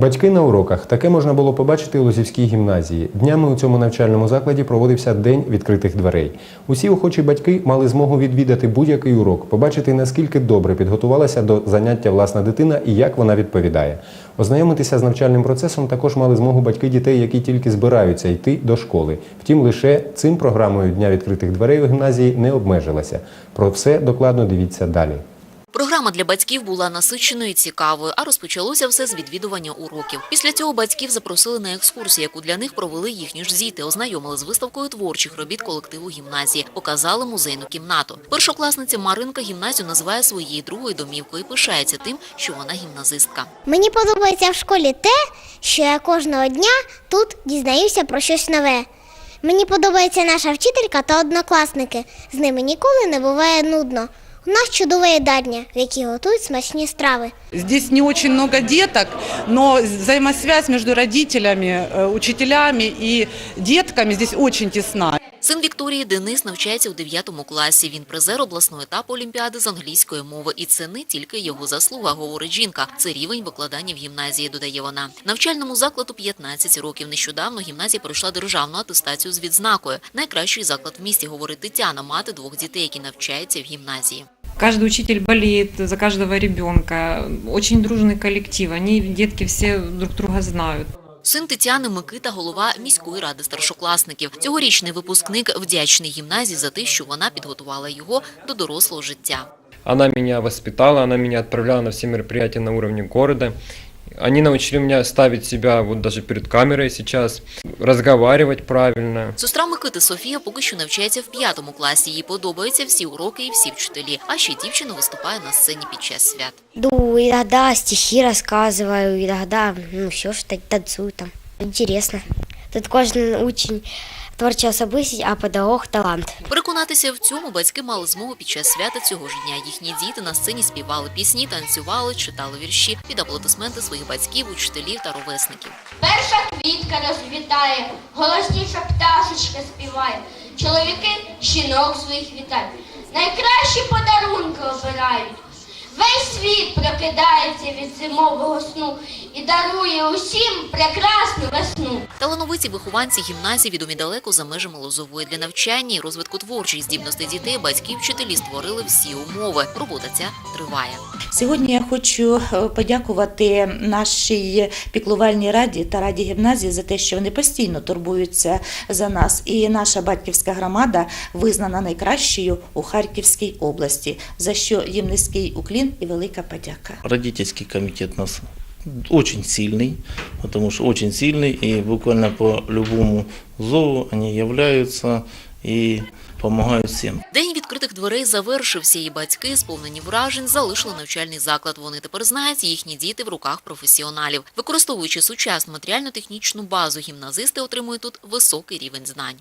Батьки на уроках таке можна було побачити у Лозівській гімназії. Днями у цьому навчальному закладі проводився день відкритих дверей. Усі охочі батьки мали змогу відвідати будь-який урок, побачити наскільки добре підготувалася до заняття власна дитина і як вона відповідає. Ознайомитися з навчальним процесом також мали змогу батьки дітей, які тільки збираються йти до школи. Втім, лише цим програмою дня відкритих дверей у гімназії не обмежилася. Про все докладно дивіться далі. Програма для батьків була насиченою і цікавою, а розпочалося все з відвідування уроків. Після цього батьків запросили на екскурсію, яку для них провели їхні ж діти, ознайомили з виставкою творчих робіт колективу гімназії, показали музейну кімнату. Першокласниця Маринка гімназію називає своєю другою домівкою і пишається тим, що вона гімназистка. Мені подобається в школі те, що я кожного дня тут дізнаюся про щось нове. Мені подобається наша вчителька та однокласники. З ними ніколи не буває нудно. У нас чудова їдальня, в якій готують смачні страви. Здесь не очень много деток, но взаимосвязь между родителями, э, учителями и детками здесь очень тесна. Син Вікторії Денис навчається у 9 класі. Він призер обласного етапу Олімпіади з англійської мови. І це не тільки його заслуга, говорить жінка. Це рівень викладання в гімназії, додає вона. Навчальному закладу 15 років. Нещодавно гімназія пройшла державну атестацію з відзнакою. Найкращий заклад в місті, говорить Тетяна, мати двох дітей, які навчаються в гімназії. Каждый учитель болеет за каждого ребенка. Очень дружный коллектив. Они, детки, все друг друга знают. Син Тетяни Микита, голова міської ради старшокласників. Цьогорічний випускник вдячний гімназії за те, що вона підготувала його до дорослого життя. Она меня воспитала, она меня отправляла на все мероприятия на уровне города. Они научили меня ставить себя вот даже перед камерой сейчас, разговаривать правильно. Сестра Микити Софія поки що навчається в п'ятому класі. Їй подобаються всі уроки і всі вчителі. А ще дівчина виступає на сцені під час свят. Ну, иногда стихи рассказываю, иногда, ну, все, что танцую там. Интересно. Тут кожен учень творча особистість, а педагог талант. Переконатися в цьому батьки мали змогу під час свята цього ж дня. Їхні діти на сцені співали пісні, танцювали, читали вірші під аплодисменти своїх батьків, учителів та ровесників. Перша квітка розквітає, голосніша пташечка співає. Чоловіки жінок своїх вітають. Найкращі подарунки обирають. Світ прокидається від зимового сну і дарує усім прекрасну весну. Талановиті вихованці гімназії відомі далеко за межами Лозової для навчання і розвитку творчих здібностей дітей. Батьки вчителі створили всі умови. Робота ця триває. Сьогодні я хочу е, подякувати нашій піклувальній раді та раді гімназії за те, що вони постійно турбуються за нас. І наша батьківська громада визнана найкращою у Харківській області, за що їм низький уклін і велика подяка. Родительский комитет у нас очень сильный, потому что очень сильный, и буквально по любому зову они являются и помогают всем. День відкритих дверей завершився, і батьки, сповнені вражень, залишили навчальний заклад. Вони тепер знають, їхні діти в руках професіоналів. Використовуючи сучасну матеріально-технічну базу, гімназисти отримують тут високий рівень знань.